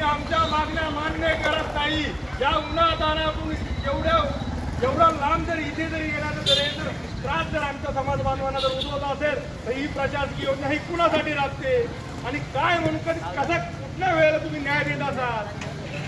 तुम्ही आमच्या मागण्या मान्य करत नाही. या उन्हातानातून एवढ्या एवढा लांब जर इथे जरी गेला तर जर जर त्रास जर आमच्या समाज बांधवांना जर उद्भवला असेल तर ही प्रशासकीय योजना ही कुणासाठी लागते? आणि काय म्हणून कधी कसा कुठल्या वेळेला तुम्ही न्याय देत असाल?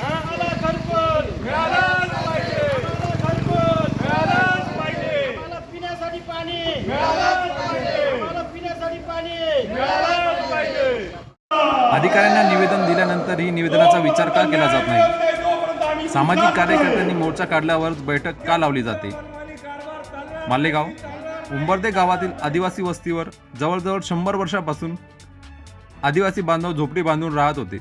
हा? आम्हाला घरकुल मिळालाच पाहिजे. घरकुल मिळालाच पाहिजे. पिण्यासाठी पाणी. मिळालाच पाहिजे आम्हाला पिण्यासाठी पाणी मिळालाच पाहिजे अधिकाऱ्यांना निवेदन दिल्यानंतर ही निवेदनाचा विचार का केला जात नाही? सामाजिक कार्यकर्त्यांनी मोर्चा काढल्यावरच बैठक का लावली जाते? मालेगाव उंबरदे गावातील आदिवासी वस्तीवर जवळजवळ शंभर वर्षापासून आदिवासी बांधव झोपडी बांधून राहत होते.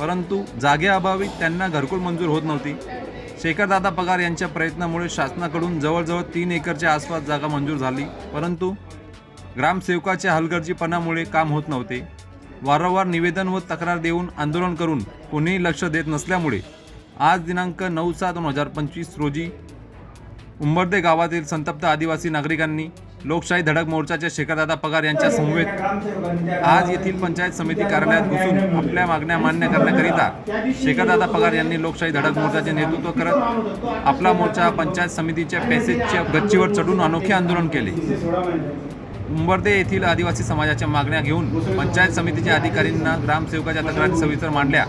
परंतु जागेअभावी त्यांना घरकुल मंजूर होत नव्हती. शेखरदादा पगार यांच्या प्रयत्नामुळे शासनाकडून जवळजवळ तीन एकरच्या आसपास जागा मंजूर झाली. परंतु ग्रामसेवकाच्या हलगर्जीपणामुळे काम होत नव्हते. वारंवार निवेदन व तक्रार देऊन आंदोलन करून कोणीही लक्ष देत नसल्यामुळे आज दिनांक नऊ सात दोन हजार पंचवीस रोजी उंबरदे गावातील संतप्त आदिवासी नागरिकांनी लोकशाही धडक मोर्चाच्या शेखरदादा पगार यांच्या समवेत आज येथील पंचायत समिती कार्यालयात घुसून आपल्या मागण्या मान्य करण्याकरिता शेखरदादा पगार यांनी लोकशाही धडक मोर्चाचे नेतृत्व करत आपला मोर्चा पंचायत समितीच्या पॅसेजच्या गच्चीवर चढून अनोखे आंदोलन केले. उंबरदे येथील आदिवासी समाजाच्या मागण्या घेऊन पंचायत समितीच्या अधिकाऱ्यांना ग्रामसेवकाच्या तक्रारी सविस्तर मांडल्या.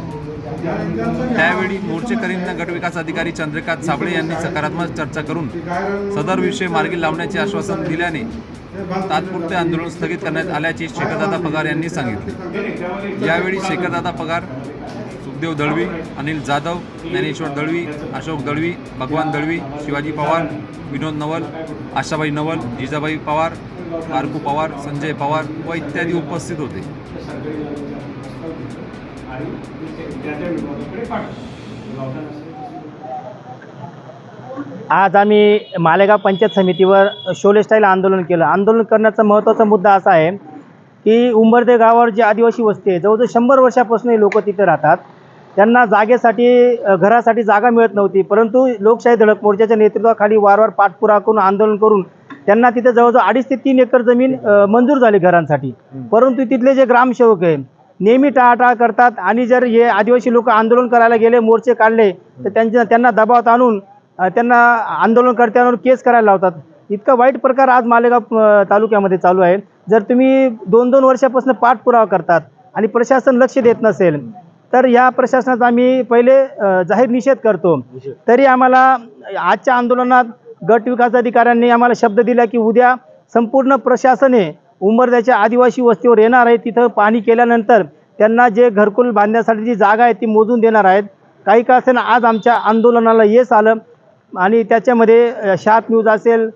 त्यावेळी मोर्चेकरींना गटविकास अधिकारी चंद्रकांत साबळे यांनी सकारात्मक चर्चा करून सदर विषय मार्गी लावण्याचे आश्वासन दिल्याने तात्पुरते आंदोलन स्थगित करण्यात आल्याचे शेखरदादा पगार यांनी सांगितले. यावेळी शेखरदादा पगार सुखदेव दळवी अनिल जाधव ज्ञानेश्वर दळवी अशोक दळवी भगवान दळवी शिवाजी पवार विनोद नवल आशाबाई नवल जिजाबाई पवार बारकू पवार संजय पवार व इत्यादी उपस्थित होते. आज आम्ही मालेगाव पंचायत समितीवर शोले स्टाईल आंदोलन केलं. आंदोलन करण्याचा महत्त्वाचा मुद्दा असा आहे की उंबरदे गावावर जी आदिवासी वस्ती आहे जवळजवळ शंभर वर्षापासून लोक तिथे राहतात. त्यांना जागेसाठी घरासाठी जागा मिळत नव्हती परंतु लोकशाही धडक मोर्चाच्या नेतृत्वाखाली वारंवार पाठपुरा करून आंदोलन करून त्यांना तिथे जवळजवळ अडीच ते तीन एकर जमीन मंजूर झाली घरांसाठी. परंतु तिथले जे ग्रामसेवक आहे नेहमी टाळाटाळ करतात आणि जर हे आदिवासी लोक आंदोलन करायला गेले मोर्चे काढले तर त्यांच्या त्यांना दबावात आणून त्यांना आंदोलनकर्त्यांवर केस करायला लावतात. इतका वाईट प्रकार आज मालेगाव तालुक्यामध्ये चालू आहे. जर तुम्ही दोन दोन वर्षापासून पाठपुरावा करतात आणि प्रशासन लक्ष देत नसेल तर या प्रशासनाचा आम्ही पहिले जाहीर निषेध करतो. तरी आम्हाला आजच्या आंदोलनात गट विकास अधिकाऱ्यांनी आम्हाला शब्द दिला की उद्या संपूर्ण प्रशासने उंबरद्याच्या आदिवासी वस्तीवर येणार आहे. तिथं पाणी केल्यानंतर त्यांना जे घरकुल बांधण्यासाठी जी जागा आहे ती मोजून देणार आहेत. काही का असेल आज आमच्या आंदोलनाला यश आलं आणि त्याच्यामध्ये शार्प न्यूज असेल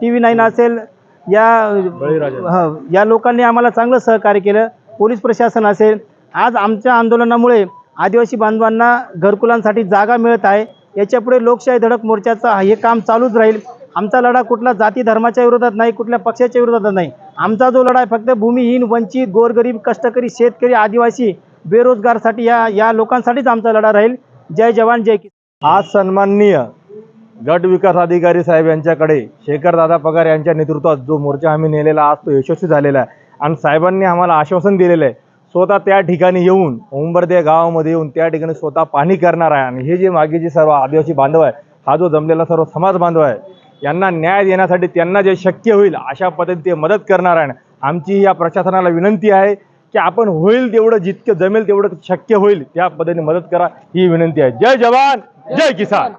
टी व्ही नाईन असेल या हो, या लोकांनी आम्हाला चांगलं सहकार्य केलं. पोलीस प्रशासन असेल. आज आमच्या आंदोलनामुळे आदिवासी बांधवांना घरकुलांसाठी जागा मिळत आहे. याच्यापुढे लोकशाही धडक मोर्चाचा हे काम चालूच राहील. आमचा लढा कुठला जाती धर्माच्या विरोधात नाही कुठल्या पक्षाच्या विरोधात नाही. आमचा जो लढा आहे फक्त भूमिहीन वंचित गोरगरीब कष्टकरी शेतकरी आदिवासी बेरोजगारसाठी या या लोकांसाठीच आमचा लढा राहील. जय जवान जय किसान. आज सन्माननीय गट विकास अधिकारी साहेब यांच्याकडे शेखरदादा पगार यांच्या नेतृत्वात जो मोर्चा आम्ही नेलेला आज तो यशस्वी झालेला आहे. आणि साहेबांनी आम्हाला आश्वासन दिलेलं आहे स्वतः त्या ठिकाणी येऊन उंबरदे गावामध्ये येऊन त्या ठिकाणी स्वतः पाणी करणार आहे. आणि हे जे मागे जे सर्व आदिवासी बांधव आहे हा जो जमलेला सर्व समाज बांधव आहे यांना न्याय देण्यासाठी त्यांना जे शक्य होईल अशा पद्धतीने ते मदत करणार आहे. आमची या प्रशासनाला विनंती आहे की आपण होईल तेवढं जितकं जमेल तेवढं शक्य होईल त्या पद्धतीने मदत करा ही विनंती आहे. जय जवान जय किसान.